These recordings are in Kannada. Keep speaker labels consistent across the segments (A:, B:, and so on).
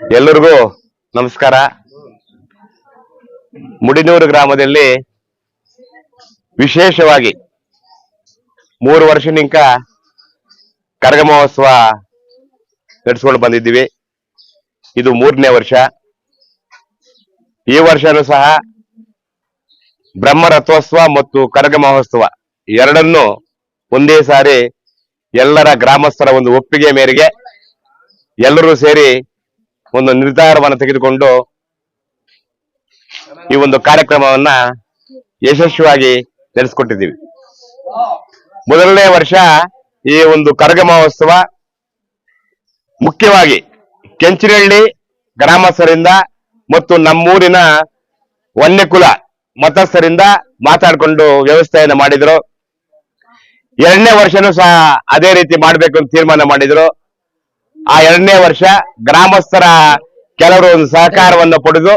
A: ಎಲ್ಲರಿಗೂ ನಮಸ್ಕಾರ. ಮುಡಿನೂರು ಗ್ರಾಮದಲ್ಲಿ ವಿಶೇಷವಾಗಿ ಮೂರು ವರ್ಷನಿಂಕ ಕರಗ ಮಹೋತ್ಸವ ನಡೆಸ್ಕೊಂಡು ಬಂದಿದ್ದೀವಿ. ಇದು ಮೂರನೇ ವರ್ಷ. ಈ ವರ್ಷನೂ ಸಹ ಬ್ರಹ್ಮ ರಥೋತ್ಸವ ಮತ್ತು ಕರಗ ಮಹೋತ್ಸವ ಎರಡನ್ನು ಒಂದೇ ಸಾರಿ ಎಲ್ಲರ ಗ್ರಾಮಸ್ಥರ ಒಂದು ಒಪ್ಪಿಗೆ ಮೇರೆಗೆ ಎಲ್ಲರೂ ಸೇರಿ ಒಂದು ನಿರ್ಧಾರವನ್ನು ತೆಗೆದುಕೊಂಡು ಈ ಒಂದು ಕಾರ್ಯಕ್ರಮವನ್ನ ಯಶಸ್ವಿಯಾಗಿ ನಡೆಸಿಕೊಟ್ಟಿದ್ದೀವಿ. ಮೊದಲನೇ ವರ್ಷ ಈ ಒಂದು ಕರಗ ಮಹೋತ್ಸವ ಮುಖ್ಯವಾಗಿ ಕೆಂಚಿನಹಳ್ಳಿ ಗ್ರಾಮಸ್ಥರಿಂದ ಮತ್ತು ನಮ್ಮೂರಿನ ವನ್ಯಕುಲ ಮತಸ್ಥರಿಂದ ಮಾತಾಡಿಕೊಂಡು ವ್ಯವಸ್ಥೆಯನ್ನ ಮಾಡಿದ್ರು. ಎರಡನೇ ವರ್ಷನೂ ಸಹ ಅದೇ ರೀತಿ ಮಾಡಬೇಕು ಅಂತ ತೀರ್ಮಾನ ಮಾಡಿದ್ರು. ಆ ಎರಡನೇ ವರ್ಷ ಗ್ರಾಮಸ್ಥರ ಕೆಲವರು ಒಂದು ಸಹಕಾರವನ್ನು ಪಡೆದು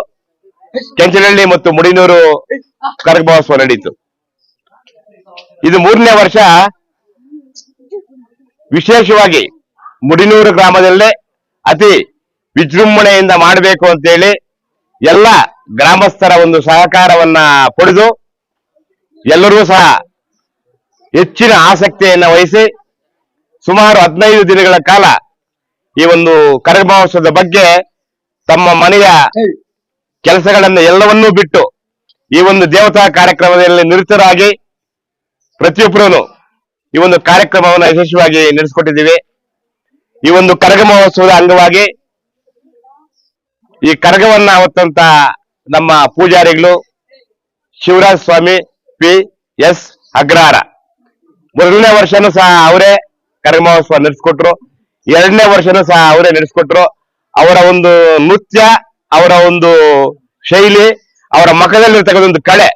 A: ಕೆಂಚನಹಳ್ಳಿ ಮತ್ತು ಮುಡಿನೂರು ಕರಗ ಮಹೋತ್ಸವ ನಡೀತು. ಇದು ಮೂರನೇ ವರ್ಷ ವಿಶೇಷವಾಗಿ ಮುಡಿನೂರು ಗ್ರಾಮದಲ್ಲೇ ಅತಿ ವಿಜೃಂಭಣೆಯಿಂದ ಮಾಡಬೇಕು ಅಂತೇಳಿ ಎಲ್ಲ ಗ್ರಾಮಸ್ಥರ ಒಂದು ಸಹಕಾರವನ್ನ ಪಡೆದು ಎಲ್ಲರೂ ಸಹ ಹೆಚ್ಚಿನ ಆಸಕ್ತಿಯನ್ನ ವಹಿಸಿ ಸುಮಾರು ಹದಿನೈದು ದಿನಗಳ ಕಾಲ ಈ ಒಂದು ಕರಗ ಮಹೋತ್ಸವದ ಬಗ್ಗೆ ತಮ್ಮ ಮನೆಯ ಕೆಲಸಗಳನ್ನು ಎಲ್ಲವನ್ನೂ ಬಿಟ್ಟು ಈ ಒಂದು ದೇವತಾ ಕಾರ್ಯಕ್ರಮದಲ್ಲಿ ನಿರತರಾಗಿ ಪ್ರತಿಯೊಬ್ಬರೂ ಈ ಒಂದು ಕಾರ್ಯಕ್ರಮವನ್ನು ಯಶಸ್ವಿಯಾಗಿ ನಡೆಸಿಕೊಟ್ಟಿದ್ದೀವಿ. ಈ ಒಂದು ಕರಗ ಮಹೋತ್ಸವದ ಅಂಗವಾಗಿ ಈ ಕರಗವನ್ನ ಹೊತ್ತಂತ ನಮ್ಮ ಪೂಜಾರಿಗಳು ಶಿವರಾಜ್ ಸ್ವಾಮಿ, ಪಿ ಎಸ್ ಅಗ್ರಹಾರ. ಮೊದಲನೇ ವರ್ಷನೂ ಸಹ ಅವರೇ ಕರಗ ಮಹೋತ್ಸವ ನಡೆಸ್ಕೊಟ್ರು. ಎರಡನೇ ವರ್ಷನೂ ಸಹ ಅವರೇ ನಡೆಸ್ಕೊಟ್ರು. ಅವರ ಒಂದು ನೃತ್ಯ, ಅವರ ಒಂದು ಶೈಲಿ, ಅವರ ಮುಖದಲ್ಲಿರ್ತಕ್ಕಂಥ ಒಂದು ಕಳೆ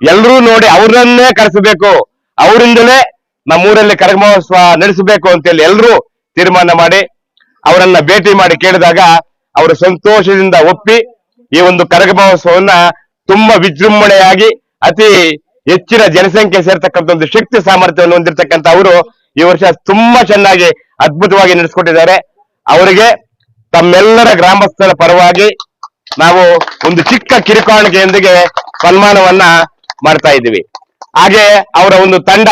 A: ಎಲ್ಲರೂ ನೋಡಿ ಅವ್ರನ್ನೇ ಕರೆಸಬೇಕು. ಅವರಿಂದಲೇ ನಮ್ಮೂರಲ್ಲಿ ಕರಗ ಮಹೋತ್ಸವ ನಡೆಸಬೇಕು ಅಂತೇಳಿ ಎಲ್ಲರೂ ತೀರ್ಮಾನ ಮಾಡಿ ಅವರನ್ನ ಭೇಟಿ ಮಾಡಿ ಕೇಳಿದಾಗ ಅವರು ಸಂತೋಷದಿಂದ ಒಪ್ಪಿ ಈ ಒಂದು ಕರಗ ಮಹೋತ್ಸವವನ್ನ ತುಂಬಾ ವಿಜೃಂಭಣೆಯಾಗಿ ಅತಿ ಹೆಚ್ಚಿನ ಜನಸಂಖ್ಯೆ ಸೇರ್ತಕ್ಕಂಥ ಒಂದು ಶಕ್ತಿ ಸಾಮರ್ಥ್ಯವನ್ನು ಹೊಂದಿರತಕ್ಕಂಥ ಅವರು ಈ ವರ್ಷ ತುಂಬಾ ಚೆನ್ನಾಗಿ ಅದ್ಭುತವಾಗಿ ನಡೆಸಿಕೊಟ್ಟಿದ್ದಾರೆ. ಅವರಿಗೆ ತಮ್ಮೆಲ್ಲರ ಗ್ರಾಮಸ್ಥರ ಪರವಾಗಿ ನಾವು ಒಂದು ಚಿಕ್ಕ ಕಿರುಕಾಣಿಕೆಯೊಂದಿಗೆ ಸನ್ಮಾನವನ್ನ ಮಾಡ್ತಾ ಇದ್ದೀವಿ. ಹಾಗೆ ಅವರ ಒಂದು ತಂಡ,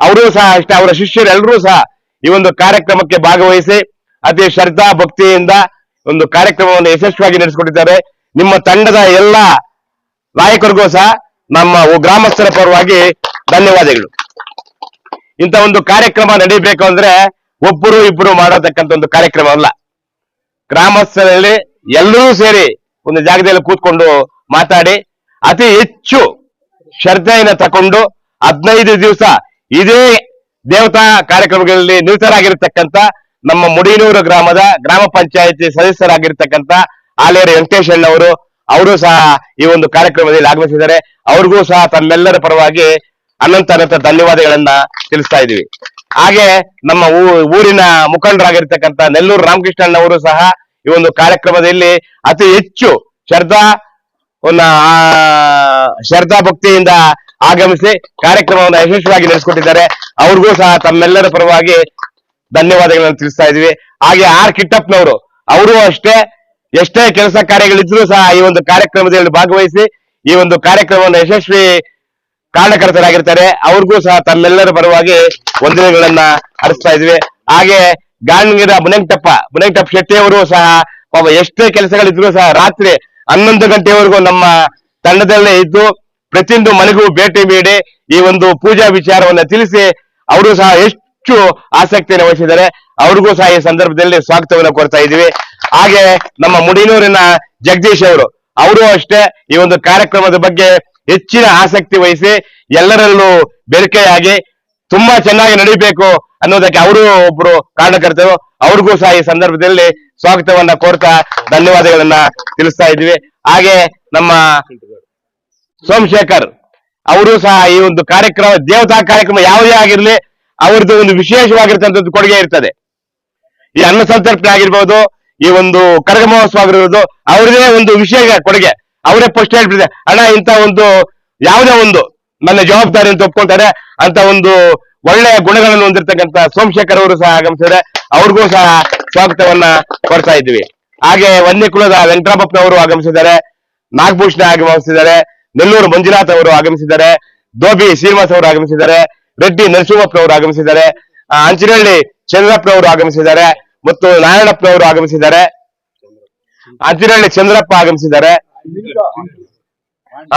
A: ಅವರು ಸಹ ಅಷ್ಟೇ, ಅವರ ಶಿಷ್ಯರೆಲ್ಲರೂ ಸಹ ಈ ಒಂದು ಕಾರ್ಯಕ್ರಮಕ್ಕೆ ಭಾಗವಹಿಸಿ ಅತಿ ಶ್ರದ್ಧಾ ಭಕ್ತಿಯಿಂದ ಒಂದು ಕಾರ್ಯಕ್ರಮವನ್ನು ಯಶಸ್ವಿಯಾಗಿ ನಡೆಸಿಕೊಟ್ಟಿದ್ದಾರೆ. ನಿಮ್ಮ ತಂಡದ ಎಲ್ಲ ನಾಯಕರಿಗೂ ಸಹ ನಮ್ಮ ಗ್ರಾಮಸ್ಥರ ಪರವಾಗಿ ಧನ್ಯವಾದಗಳು. ಇಂಥ ಒಂದು ಕಾರ್ಯಕ್ರಮ ನಡೀಬೇಕು ಅಂದ್ರೆ ಒಬ್ಬರು ಇಬ್ಬರು ಮಾಡತಕ್ಕಂಥ ಒಂದು ಕಾರ್ಯಕ್ರಮ ಅಲ್ಲ. ಗ್ರಾಮಸ್ಥರಲ್ಲಿ ಎಲ್ಲರೂ ಸೇರಿ ಒಂದು ಜಾಗದಲ್ಲಿ ಕೂತ್ಕೊಂಡು ಮಾತಾಡಿ, ಅತಿ ಹೆಚ್ಚು ಶ್ರದ್ಧೆಯನ್ನು ತಕೊಂಡು ಹದಿನೈದು ದಿವಸ ಇದೇ ದೇವತಾ ಕಾರ್ಯಕ್ರಮಗಳಲ್ಲಿ ನಿರತರಾಗಿರ್ತಕ್ಕಂಥ ನಮ್ಮ ಮುಡಿನೂರು ಗ್ರಾಮದ ಗ್ರಾಮ ಪಂಚಾಯತಿ ಸದಸ್ಯರಾಗಿರ್ತಕ್ಕಂಥ ಆಲೇರು ವೆಂಕಟೇಶ್ ಅಣ್ಣವರು, ಅವರು ಸಹ ಈ ಒಂದು ಕಾರ್ಯಕ್ರಮದಲ್ಲಿ ಆಗಮಿಸಿದ್ದಾರೆ. ಅವ್ರಿಗೂ ಸಹ ತಮ್ಮೆಲ್ಲರ ಪರವಾಗಿ ಅನಂತ ಅನಂತ ಧನ್ಯವಾದಗಳನ್ನ ತಿಳಿಸ್ತಾ ಇದ್ದೀವಿ. ಹಾಗೆ ನಮ್ಮ ಊರಿನ ಮುಖಂಡರಾಗಿರ್ತಕ್ಕಂಥ ನೆಲ್ಲೂರು ರಾಮಕೃಷ್ಣಣ್ಣವರು ಸಹ ಈ ಒಂದು ಕಾರ್ಯಕ್ರಮದಲ್ಲಿ ಅತಿ ಹೆಚ್ಚು ಶ್ರದ್ಧಾ ಶ್ರದ್ಧಾ ಭಕ್ತಿಯಿಂದ ಆಗಮಿಸಿ ಕಾರ್ಯಕ್ರಮವನ್ನು ಯಶಸ್ವಿಯಾಗಿ ನಡೆಸಿಕೊಟ್ಟಿದ್ದಾರೆ. ಅವ್ರಿಗೂ ಸಹ ತಮ್ಮೆಲ್ಲರ ಪರವಾಗಿ ಧನ್ಯವಾದಗಳನ್ನು ತಿಳಿಸ್ತಾ ಇದೀವಿ ಹಾಗೆ ಆರ್ ಕಿಟ್ಟಪ್ಪನವರು, ಅವರು ಅಷ್ಟೇ, ಎಷ್ಟೇ ಕೆಲಸ ಕಾರ್ಯಗಳಿದ್ರು ಸಹ ಈ ಒಂದು ಕಾರ್ಯಕ್ರಮದಲ್ಲಿ ಭಾಗವಹಿಸಿ ಈ ಒಂದು ಕಾರ್ಯಕ್ರಮವನ್ನು ಯಶಸ್ವಿ ಕಾರಣಕರ್ತರಾಗಿರ್ತಾರೆ. ಅವ್ರಿಗೂ ಸಹ ತಮ್ಮೆಲ್ಲರ ಪರವಾಗಿ ವಂದನೆಗಳನ್ನ ಹರಿಸ್ತಾ ಇದ್ವಿ ಹಾಗೆ ಗಾಣಗಿರ ಮುನಂಟಪ್ಪ ಮುನಂಟಪ್ಪ ಶೆಟ್ಟಿ ಅವರು ಸಹ ಪಾಪ ಎಷ್ಟೇ ಕೆಲಸಗಳಿದ್ರು ಸಹ ರಾತ್ರಿ ಹನ್ನೊಂದು ಗಂಟೆವರೆಗೂ ನಮ್ಮ ತಂಡದಲ್ಲೇ ಇದ್ದು ಪ್ರತಿಯೊಂದು ಮನೆಗೂ ಭೇಟಿ ನೀಡಿ ಈ ಒಂದು ಪೂಜಾ ವಿಚಾರವನ್ನ ತಿಳಿಸಿ ಅವರು ಸಹ ಹೆಚ್ಚು ಆಸಕ್ತಿಯನ್ನು ವಹಿಸಿದ್ದಾರೆ. ಅವ್ರಿಗೂ ಸಹ ಈ ಸಂದರ್ಭದಲ್ಲಿ ಸ್ವಾಗತವನ್ನು ಕೊಡ್ತಾ ಇದ್ದೀವಿ. ಹಾಗೆ ನಮ್ಮ ಮುಡಿನೂರಿನ ಜಗದೀಶ್ ಅವರು ಅವರು ಅಷ್ಟೇ ಈ ಒಂದು ಕಾರ್ಯಕ್ರಮದ ಬಗ್ಗೆ ಹೆಚ್ಚಿನ ಆಸಕ್ತಿ ವಹಿಸಿ ಎಲ್ಲರಲ್ಲೂ ಬೆರಕೆಯಾಗಿ ತುಂಬಾ ಚೆನ್ನಾಗಿ ನಡೀಬೇಕು ಅನ್ನೋದಕ್ಕೆ ಅವರು ಒಬ್ರು ಕಾರಣಕರ್ತರು. ಅವ್ರಿಗೂ ಸಹ ಈ ಸಂದರ್ಭದಲ್ಲಿ ಸ್ವಾಗತವನ್ನ ಕೋರ್ತಾ ಧನ್ಯವಾದಗಳನ್ನ ತಿಳಿಸ್ತಾ ಇದ್ವಿ ಹಾಗೆ ನಮ್ಮ ಸೋಮಶೇಖರ್, ಅವರು ಸಹ ಈ ಒಂದು ಕಾರ್ಯಕ್ರಮ, ದೇವತಾ ಕಾರ್ಯಕ್ರಮ ಯಾವುದೇ ಆಗಿರಲಿ, ಅವ್ರದ್ದು ಒಂದು ವಿಶೇಷವಾಗಿರ್ತಕ್ಕಂಥದ್ದು ಕೊಡುಗೆ ಇರ್ತದೆ. ಈ ಅನ್ನ ಸಂತರ್ಪಣೆ ಆಗಿರ್ಬೋದು, ಈ ಒಂದು ಕರಗ ಮಹೋತ್ಸವ ಆಗಿರ್ಬೋದು, ಅವ್ರದೇ ಒಂದು ವಿಷಯ ಕೊಡುಗೆ. ಅವರೇ ಫಸ್ಟ್ ಹೇಳ್ಬಿಟ್ಟಿದೆ ಅಣ್ಣ, ಇಂಥ ಒಂದು ಯಾವುದೇ ಒಂದು ನನ್ನ ಜವಾಬ್ದಾರಿ ಅಂತ ಒಪ್ಕೊಂತಾರೆ ಅಂತ ಒಂದು ಒಳ್ಳೆಯ ಗುಣಗಳನ್ನು ಹೊಂದಿರತಕ್ಕಂಥ ಸೋಮಶೇಖರ್ ಅವರು ಸಹ ಆಗಮಿಸಿದ್ರೆ ಅವ್ರಿಗೂ ಸಹ ಸ್ವಾಗತವನ್ನ ಕೊಡ್ತಾ ಇದ್ವಿ ಹಾಗೆ ಒಂದೇ ಕುಲದ ಆಗಮಿಸಿದ್ದಾರೆ, ನಾಗಭೂಷಣ ಆಗಮಿಸಿದ್ದಾರೆ. ನೆಲ್ಲೂರು ಮಂಜುನಾಥ್ ಅವರು ಆಗಮಿಸಿದ್ದಾರೆ ದೋಬಿ ಶ್ರೀನಿವಾಸ್ ಅವರು ಆಗಮಿಸಿದ್ದಾರೆ, ರೆಡ್ಡಿ ನರಸಿಂಹಪ್ಪನವರು ಆಗಮಿಸಿದ್ದಾರೆ ಅಂಚಿನಹಳ್ಳಿ ಚಂದ್ರಪ್ಪ ಅವರು ಆಗಮಿಸಿದ್ದಾರೆ ಮತ್ತು ನಾರಾಯಣಪ್ಪನವರು ಆಗಮಿಸಿದ್ದಾರೆ. ಅಂಚಿನಹಳ್ಳಿ ಚಂದ್ರಪ್ಪ ಆಗಮಿಸಿದ್ದಾರೆ.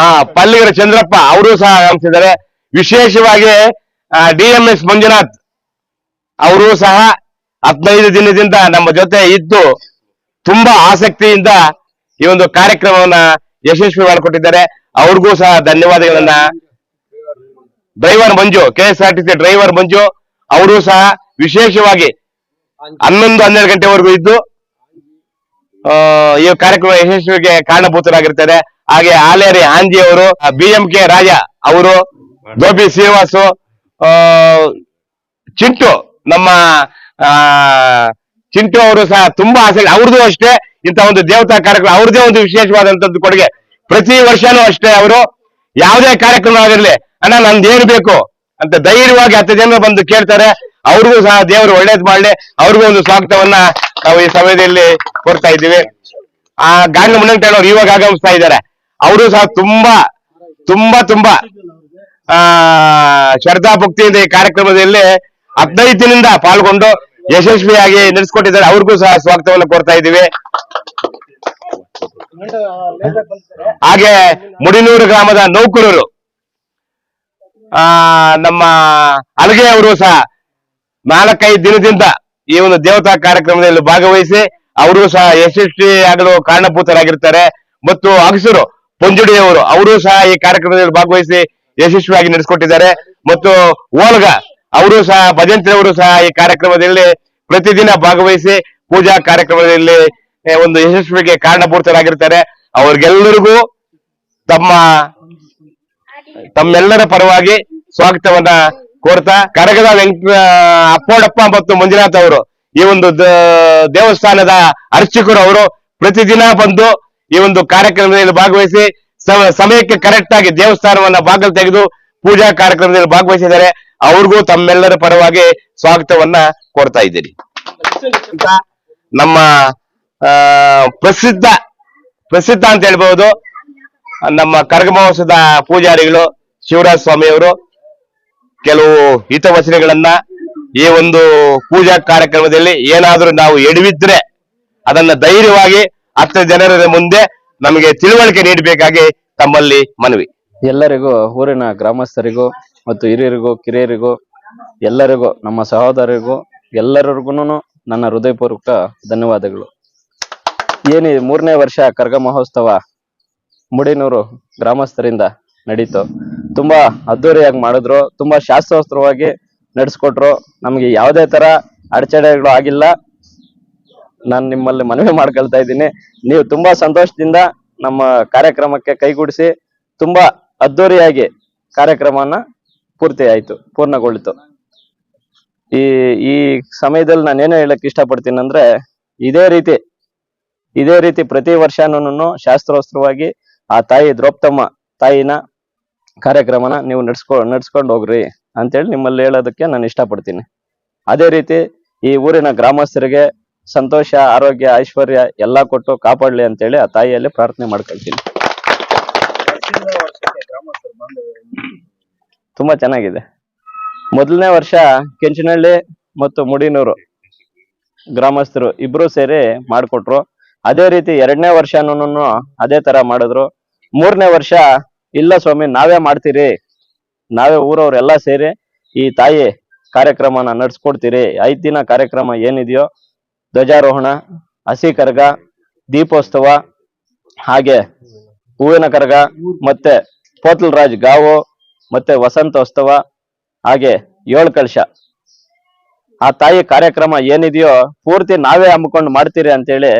A: ಆ ಪಲ್ಲಿಗರ ಚಂದ್ರಪ್ಪ ಅವರು ಸಹ ಆಗಮಿಸಿದ್ದಾರೆ. ವಿಶೇಷವಾಗಿ ಡಿಎಂಎಸ್ ಮಂಜುನಾಥ್ ಅವರು ಸಹ ಹದಿನೈದು ದಿನದಿಂದ ನಮ್ಮ ಜೊತೆ ಇದ್ದು ತುಂಬಾ ಆಸಕ್ತಿಯಿಂದ ಈ ಒಂದು ಕಾರ್ಯಕ್ರಮವನ್ನ ಯಶಸ್ವಿ ಮಾಡಿಕೊಟ್ಟಿದ್ದಾರೆ. ಅವ್ರಿಗೂ ಸಹ ಧನ್ಯವಾದಗಳನ್ನ. Driver Manju K S R T C driver Manju, ಅವರು ಸಹ ವಿಶೇಷವಾಗಿ ಹನ್ನೊಂದು, ಹನ್ನೆರಡು ಗಂಟೆವರೆಗೂ ಇದ್ದು ಈ ಕಾರ್ಯಕ್ರಮ ಯಶಸ್ವಿಗೆ ಕಾರಣಭೂತರಾಗಿರ್ತಾರೆ. ಹಾಗೆ ಆಲೇರಿ ಆಂಜಿ ಅವರು ಬಿ ಎಂ ಕೆ ರಾಜ ಅವರು, ಗೋಪಿ ಶ್ರೀನಿವಾಸು ಚಿಂಟು ನಮ್ಮ ಚಿಂಟು ಅವರು ಸಹ ತುಂಬಾ ಆಸೆ, ಅವ್ರದ್ದು ಅಷ್ಟೇ ಇಂತಹ ಒಂದು ದೇವತಾ ಕಾರ್ಯಕ್ರಮ ಅವ್ರದೇ ಒಂದು ವಿಶೇಷವಾದಂತದ್ದು ಕೊಡುಗೆ. ಪ್ರತಿ ವರ್ಷನೂ ಅಷ್ಟೇ ಅವರು ಯಾವುದೇ ಕಾರ್ಯಕ್ರಮ ಆಗಿರ್ಲಿ, ಅಣ್ಣ, ನಂದು ಏನು ಬೇಕು? ಅಂತ ಧೈರ್ಯವಾಗಿ ಹತ್ತು ಜನ ಬಂದು ಕೇಳ್ತಾರೆ. ಅವ್ರಿಗೂ ಸಹ ದೇವರು ಒಳ್ಳೇದ್ ಮಾಡ್ಲಿ. ಅವ್ರಿಗೂ ಒಂದು ಸ್ವಾಗತವನ್ನ ನಾವು ಈ ಸಮಯದಲ್ಲಿ ಕೊಡ್ತಾ ಇದ್ದೀವಿ. ಆ ಗಾಂಧಿ ಮುನ್ನಂಟಣ್ಣವ್ರು ಇವಾಗ ಆಗಮಿಸ್ತಾ ಇದ್ದಾರೆ. ಅವರು ಸಹ ತುಂಬಾ ತುಂಬಾ ತುಂಬಾ, ಆ, ಶ್ರದ್ಧಾ ಭಕ್ತಿಯಿಂದ ಈ ಕಾರ್ಯಕ್ರಮದಲ್ಲಿ ಹದಿನೈದು ದಿನದಿಂದ ಪಾಲ್ಗೊಂಡು ಯಶಸ್ವಿಯಾಗಿ ನಡೆಸ್ಕೊಟ್ಟಿದ್ದಾರೆ. ಅವ್ರಿಗೂ ಸಹ ಸ್ವಾಗತವನ್ನು ಕೊಡ್ತಾ ಇದ್ದೀವಿ. ಹಾಗೆ ಮುಡಿನೂರು ಗ್ರಾಮದ ನೌಕರರು, ಆ, ನಮ್ಮ ಅಲಗೆ ಅವರು ಸಹ ನಾಲ್ಕೈದು ದಿನದಿಂದ ಈ ಒಂದು ದೇವತಾ ಕಾರ್ಯಕ್ರಮದಲ್ಲಿ ಭಾಗವಹಿಸಿ ಅವರು ಸಹ ಯಶಸ್ವಿ ಆಗಲು ಕಾರಣಭೂತರಾಗಿರ್ತಾರೆ. ಮತ್ತು ಅಗಸರು ಪೊಂಜುಡಿಯವರು ಅವರು ಸಹ ಈ ಕಾರ್ಯಕ್ರಮದಲ್ಲಿ ಭಾಗವಹಿಸಿ ಯಶಸ್ವಿಯಾಗಿ ನಡೆಸಿಕೊಟ್ಟಿದ್ದಾರೆ. ಮತ್ತು ಓಲ್ಗ ಅವರು ಸಹ ಭಜಂತ್ರಿ ಅವರು ಸಹ ಈ ಕಾರ್ಯಕ್ರಮದಲ್ಲಿ ಪ್ರತಿದಿನ ಭಾಗವಹಿಸಿ ಪೂಜಾ ಕಾರ್ಯಕ್ರಮದಲ್ಲಿ ಒಂದು ಯಶಸ್ವಿಗೆ ಕಾರಣಭೂತರಾಗಿರ್ತಾರೆ. ಅವ್ರಿಗೆಲ್ಲರಿಗೂ ತಮ್ಮ ತಮ್ಮೆಲ್ಲರ ಪರವಾಗಿ ಸ್ವಾಗತವನ್ನ ಕೋರ್ತಾ, ಕರಗದ ವೆಂಕ ಅಪ್ಪೋಡಪ್ಪ ಮತ್ತು ಮಂಜುನಾಥ್ ಅವರು ಈ ಒಂದು ದೇವಸ್ಥಾನದ ಅರ್ಚಕರು ಅವರು ಪ್ರತಿದಿನ ಬಂದು ಈ ಒಂದು ಕಾರ್ಯಕ್ರಮದಲ್ಲಿ ಭಾಗವಹಿಸಿ ಸಮಯಕ್ಕೆ ಕರೆಕ್ಟ್ ಆಗಿ ದೇವಸ್ಥಾನವನ್ನ ಬಾಗಿಲು ತೆಗೆದು ಪೂಜಾ ಕಾರ್ಯಕ್ರಮದಲ್ಲಿ ಭಾಗವಹಿಸಿದ್ದಾರೆ. ಅವ್ರಿಗೂ ತಮ್ಮೆಲ್ಲರ ಪರವಾಗಿ ಸ್ವಾಗತವನ್ನ ಕೋರ್ತಾ ಇದ್ದೀರಿ. ನಮ್ಮ ಪ್ರಸಿದ್ಧ ಪ್ರಸಿದ್ಧ ಅಂತ ಹೇಳ್ಬಹುದು ನಮ್ಮ ಕರಗ ಮಹೋತ್ಸವದ ಪೂಜಾರಿಗಳು ಶಿವರಾಜ ಸ್ವಾಮಿಯವರು ಕೆಲವು ಹಿತವಚನಗಳನ್ನ ಈ ಒಂದು ಪೂಜಾ ಕಾರ್ಯಕ್ರಮದಲ್ಲಿ ಏನಾದರೂ ನಾವು ಎಡವಿದ್ರೆ ಅದನ್ನ ಧೈರ್ಯವಾಗಿ ಹತ್ತು ಜನರ ಮುಂದೆ ನಮಗೆ ತಿಳುವಳಿಕೆ ನೀಡಬೇಕಾಗಿ ತಮ್ಮಲ್ಲಿ ಮನವಿ.
B: ಎಲ್ಲರಿಗೂ, ಊರಿನ ಗ್ರಾಮಸ್ಥರಿಗೂ ಮತ್ತು ಹಿರಿಯರಿಗೂ, ಕಿರಿಯರಿಗೂ, ಎಲ್ಲರಿಗೂ, ನಮ್ಮ ಸಹೋದರಿಗೂ ಎಲ್ಲರಿಗೂ ನನ್ನ ಹೃದಯಪೂರ್ವಕ ಧನ್ಯವಾದಗಳು. ಏನಿ ಮೂರನೇ ವರ್ಷ ಕರ್ಗ ಮಹೋತ್ಸವ ಮುಡಿನೂರು ಗ್ರಾಮಸ್ಥರಿಂದ ನಡೀತು. ತುಂಬಾ ಅದ್ದೂರಿಯಾಗಿ ಮಾಡಿದ್ರು. ತುಂಬಾ ಶಾಸ್ತ್ರೋತ್ರವಾಗಿ ನಡೆಸ್ಕೊಟ್ರು. ನಮಗೆ ಯಾವುದೇ ತರ ಅಡಚಣೆಗಳು ಆಗಿಲ್ಲ. ನಾನು ನಿಮ್ಮಲ್ಲಿ ಮನವಿ ಮಾಡ್ಕೊಳ್ತಾ ಇದ್ದೀನಿ. ನೀವು ತುಂಬಾ ಸಂತೋಷದಿಂದ ನಮ್ಮ ಕಾರ್ಯಕ್ರಮಕ್ಕೆ ಕೈಗೂಡಿಸಿ ತುಂಬಾ ಅದ್ದೂರಿಯಾಗಿ ಕಾರ್ಯಕ್ರಮನ ಪೂರ್ತಿ ಆಯ್ತು ಪೂರ್ಣಗೊಳ್ಳಿತು. ಈ ಈ ಸಮಯದಲ್ಲಿ ನಾನು ಏನು ಹೇಳಕ್ ಇಷ್ಟಪಡ್ತೀನಿ ಅಂದ್ರೆ ಇದೇ ರೀತಿ ಇದೇ ರೀತಿ ಪ್ರತಿ ವರ್ಷನೂ ಶಾಸ್ತ್ರೋಸ್ತ್ರವಾಗಿ ಆ ತಾಯಿ ದ್ರೋಪ್ತಮ್ಮ ತಾಯಿನ ಕಾರ್ಯಕ್ರಮನ ನೀವು ನಡ್ಸ್ಕೊ, ನಡ್ಸ್ಕೊಂಡು ಹೋಗ್ರಿ ಅಂತೇಳಿ ನಿಮ್ಮಲ್ಲಿ ಹೇಳೋದಕ್ಕೆ ನಾನು ಇಷ್ಟಪಡ್ತೀನಿ. ಅದೇ ರೀತಿ ಈ ಊರಿನ ಗ್ರಾಮಸ್ಥರಿಗೆ ಸಂತೋಷ, ಆರೋಗ್ಯ, ಐಶ್ವರ್ಯ ಎಲ್ಲಾ ಕೊಟ್ಟು ಕಾಪಾಡ್ಲಿ ಅಂತೇಳಿ ಆ ತಾಯಿಯಲ್ಲಿ ಪ್ರಾರ್ಥನೆ ಮಾಡ್ಕೊಳ್ತೀನಿ. ತುಂಬಾ ಚೆನ್ನಾಗಿದೆ. ಮೊದಲನೇ ವರ್ಷ ಕೆಂಚನಹಳ್ಳಿ ಮತ್ತು ಮುಡಿನೂರು ಗ್ರಾಮಸ್ಥರು ಇಬ್ರು ಸೇರಿ ಮಾಡಿಕೊಟ್ರು. ಅದೇ ರೀತಿ ಎರಡನೇ ವರ್ಷನೂ ಅದೇ ತರ ಮಾಡಿದ್ರು. ಮೂರನೇ ವರ್ಷ, ಇಲ್ಲ ಸ್ವಾಮಿ, ನಾವೇ ಮಾಡ್ತೀರಿ. ನಾವೇ ಊರವ್ರೆಲ್ಲ ಸೇರಿ ಈ ತಾಯಿ ಕಾರ್ಯಕ್ರಮನ ನಡ್ಸ್ಕೊಡ್ತೀರಿ. ಐದ್ ದಿನ ಕಾರ್ಯಕ್ರಮ ಏನಿದೆಯೋ, ಧ್ವಜಾರೋಹಣ, ಹಸಿ ಕರ್ಗ, ದೀಪೋತ್ಸವ, ಹಾಗೆ ಹೂವಿನ ಕರ್ಗ, ಮತ್ತೆ ಪೋತಲ್ ರಾಜ್ ಗಾವು, ಮತ್ತೆ ವಸಂತೋತ್ಸವ, ಹಾಗೆ ಏಳು ಕಳಶ. ಆ ತಾಯಿ ಕಾರ್ಯಕ್ರಮ ಏನಿದೆಯೋ, ಪೂರ್ತಿ ನಾವೇ ಹಮ್ಮಿಕೊಂಡು ಮಾಡ್ತೀರಿ ಅಂತೇಳಿ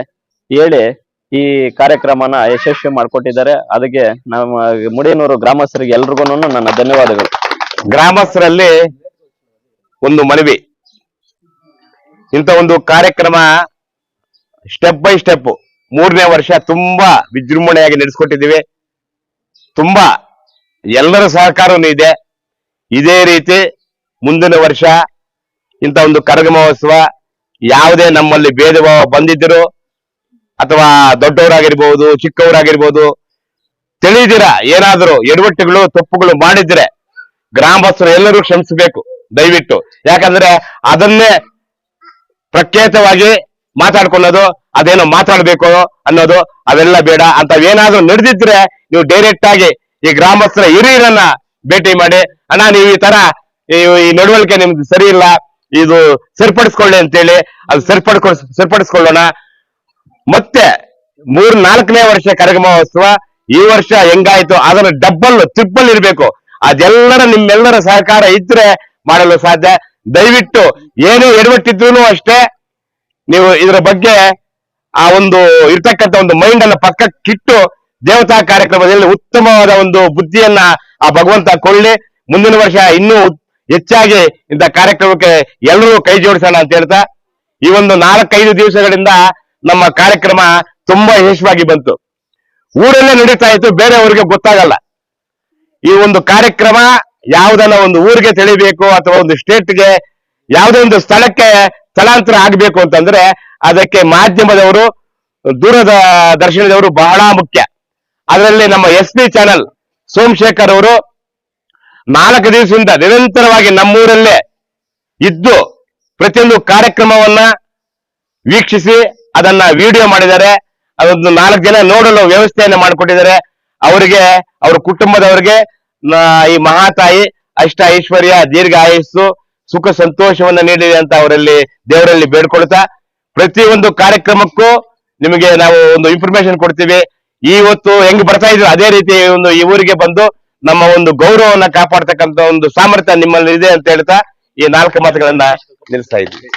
B: ಹೇಳಿ ಈ ಕಾರ್ಯಕ್ರಮನ ಯಶಸ್ವಿ ಮಾಡಿಕೊಟ್ಟಿದ್ದಾರೆ. ಅದಕ್ಕೆ ನಮ್ಮ ಮುಡಿಯನೂರು ಗ್ರಾಮಸ್ಥರಿಗೆ ಎಲ್ರಿಗೂ ನನ್ನ ಧನ್ಯವಾದಗಳು.
A: ಗ್ರಾಮಸ್ಥರಲ್ಲಿ ಒಂದು ಮನವಿ. ಇಂಥ ಒಂದು ಕಾರ್ಯಕ್ರಮ ಸ್ಟೆಪ್ ಬೈ ಸ್ಟೆಪ್ ಮೂರನೇ ವರ್ಷ ತುಂಬಾ ವಿಜೃಂಭಣೆಯಾಗಿ ನಡೆಸ್ಕೊಟ್ಟಿದ್ದೀವಿ. ತುಂಬಾ ಎಲ್ಲರ ಸಹಕಾರವೂ ಇದೆ. ಇದೇ ರೀತಿ ಮುಂದಿನ ವರ್ಷ ಇಂಥ ಒಂದು ಕರಗ ಮಹೋತ್ಸವ ಯಾವುದೇ ನಮ್ಮಲ್ಲಿ ಭೇದ ಭಾವ ಬಂದಿದ್ದರು ಅಥವಾ ದೊಡ್ಡವರಾಗಿರ್ಬೋದು, ಚಿಕ್ಕವರಾಗಿರ್ಬೋದು, ತಿಳಿದಿರ? ಏನಾದರೂ ಎಡವಟ್ಟುಗಳು, ತಪ್ಪುಗಳು ಮಾಡಿದ್ರೆ ಗ್ರಾಮಸ್ಥರು ಎಲ್ಲರೂ ಕ್ಷಮಿಸಬೇಕು, ದಯವಿಟ್ಟು. ಯಾಕಂದ್ರೆ ಅದನ್ನೇ ಪ್ರಖ್ಯಾತವಾಗಿ ಮಾತಾಡ್ಕೊಳ್ಳೋದು, ಅದೇನೋ ಮಾತಾಡ್ಬೇಕು ಅನ್ನೋದು ಅವೆಲ್ಲ ಬೇಡ. ಅಂತ ಅಂತವೇನಾದ್ರೂ ನಡೆದಿದ್ರೆ ನೀವು ಡೈರೆಕ್ಟ್ ಆಗಿ ಈ ಗ್ರಾಮಸ್ಥರ ಹಿರಿಯರನ್ನ ಭೇಟಿ ಮಾಡಿ, ಅಣ್ಣ, ನೀವು ಈ ತರ ಈ ನಡವಳಿಕೆ ನಿಮ್ದು ಸರಿ ಇಲ್ಲ, ಇದು ಸರಿಪಡಿಸ್ಕೊಳ್ಳಿ ಅಂತೇಳಿ, ಅದು ಸರಿಪಡ್ಕೊ, ಸರಿಪಡಿಸ್ಕೊಳ್ಳೋಣ ಮತ್ತೆ ಮೂರ್ ನಾಲ್ಕನೇ ವರ್ಷ ಕರಗ ಮಹೋತ್ಸವ ಈ ವರ್ಷ ಹೆಂಗಾಯ್ತು, ಅದನ್ನ ಡಬ್ಬಲ್ ತ್ರಿಪ್ಪಲ್ ಇರ್ಬೇಕು. ಅದೆಲ್ಲರ ನಿಮ್ಮೆಲ್ಲರ ಸಹಕಾರ ಇದ್ರೆ ಮಾಡಲು ಸಾಧ್ಯ. ದಯವಿಟ್ಟು ಏನೇ ಎಡವಟ್ಟಿದ್ರು ಅಷ್ಟೇ, ನೀವು ಇದರ ಬಗ್ಗೆ ಆ ಒಂದು ಇರ್ತಕ್ಕಂಥ ಒಂದು ಮೈಂಡ್ ಅನ್ನ ಪಕ್ಕಕ್ಕಿಟ್ಟು ದೇವತಾ ಕಾರ್ಯಕ್ರಮದಲ್ಲಿ ಉತ್ತಮವಾದ ಒಂದು ಬುದ್ಧಿಯನ್ನ ಆ ಭಗವಂತ ಕೊಳ್ಳಿ ಮುಂದಿನ ವರ್ಷ ಇನ್ನೂ ಹೆಚ್ಚಾಗಿ ಇಂಥ ಕಾರ್ಯಕ್ರಮಕ್ಕೆ ಎಲ್ಲರೂ ಕೈ ಜೋಡಿಸೋಣ ಅಂತ ಹೇಳ್ತಾ, ಈ ಒಂದು ನಾಲ್ಕೈದು ದಿವಸಗಳಿಂದ ನಮ್ಮ ಕಾರ್ಯಕ್ರಮ ತುಂಬಾ ಯಶಸ್ವಾಗಿ ಬಂತು. ಊರಲ್ಲೇ ನಡೀತಾ ಇತ್ತು ಬೇರೆಯವರಿಗೆ ಗೊತ್ತಾಗಲ್ಲ. ಈ ಒಂದು ಕಾರ್ಯಕ್ರಮ ಯಾವ್ದನ್ನ ಒಂದು ಊರಿಗೆ ತಿಳಿಬೇಕು ಅಥವಾ ಒಂದು ಸ್ಟೇಟ್ಗೆ ಯಾವುದೇ ಒಂದು ಸ್ಥಳಕ್ಕೆ ಸ್ಥಳಾಂತರ ಆಗ್ಬೇಕು ಅಂತಂದ್ರೆ ಅದಕ್ಕೆ ಮಾಧ್ಯಮದವರು, ದೂರದ ದರ್ಶನದವರು ಬಹಳ ಮುಖ್ಯ. ಅದರಲ್ಲಿ ನಮ್ಮ ಎಸ್ ಪಿ ಚಾನೆಲ್ ಸೋಮಶೇಖರ್ ಅವರು ನಾಲ್ಕು ದಿವಸದಿಂದ ನಿರಂತರವಾಗಿ ನಮ್ಮೂರಲ್ಲೇ ಇದ್ದು ಪ್ರತಿಯೊಂದು ಕಾರ್ಯಕ್ರಮವನ್ನ ವೀಕ್ಷಿಸಿ ಅದನ್ನ ವಿಡಿಯೋ ಮಾಡಿದ್ದಾರೆ. ಅದೊಂದು ನಾಲ್ಕು ಜನ ನೋಡಲು ವ್ಯವಸ್ಥೆಯನ್ನು ಮಾಡಿಕೊಟ್ಟಿದ್ದಾರೆ. ಅವರಿಗೆ, ಅವ್ರ ಕುಟುಂಬದವರಿಗೆ ಈ ಮಹಾತಾಯಿ, ಅಷ್ಟ ಐಶ್ವರ್ಯ, ದೀರ್ಘ ಆಯಸ್ಸು, ಸುಖ ಸಂತೋಷವನ್ನ ನೀಡಿದೆ ಅಂತ ಅವರಲ್ಲಿ, ದೇವರಲ್ಲಿ ಬೇಡ್ಕೊಳ್ತಾ, ಪ್ರತಿಯೊಂದು ಕಾರ್ಯಕ್ರಮಕ್ಕೂ ನಿಮಗೆ ನಾವು ಒಂದು ಇನ್ಫಾರ್ಮೇಶನ್ ಕೊಡ್ತೀವಿ. ಇವತ್ತು ಹೆಂಗ್ ಬರ್ತಾ ಇದ್ರು ಅದೇ ರೀತಿ ಒಂದು ಈ ಊರಿಗೆ ಬಂದು ನಮ್ಮ ಒಂದು ಗೌರವವನ್ನ ಕಾಪಾಡ್ತಕ್ಕಂತ ಒಂದು ಸಾಮರ್ಥ್ಯ ನಿಮ್ಮಲ್ಲಿ ಇದೆ ಅಂತ ಹೇಳ್ತಾ ಈ ನಾಲ್ಕು ಮಾತುಗಳನ್ನ ನಿಲ್ಲಿಸ್ತಾ ಇದ್ವಿ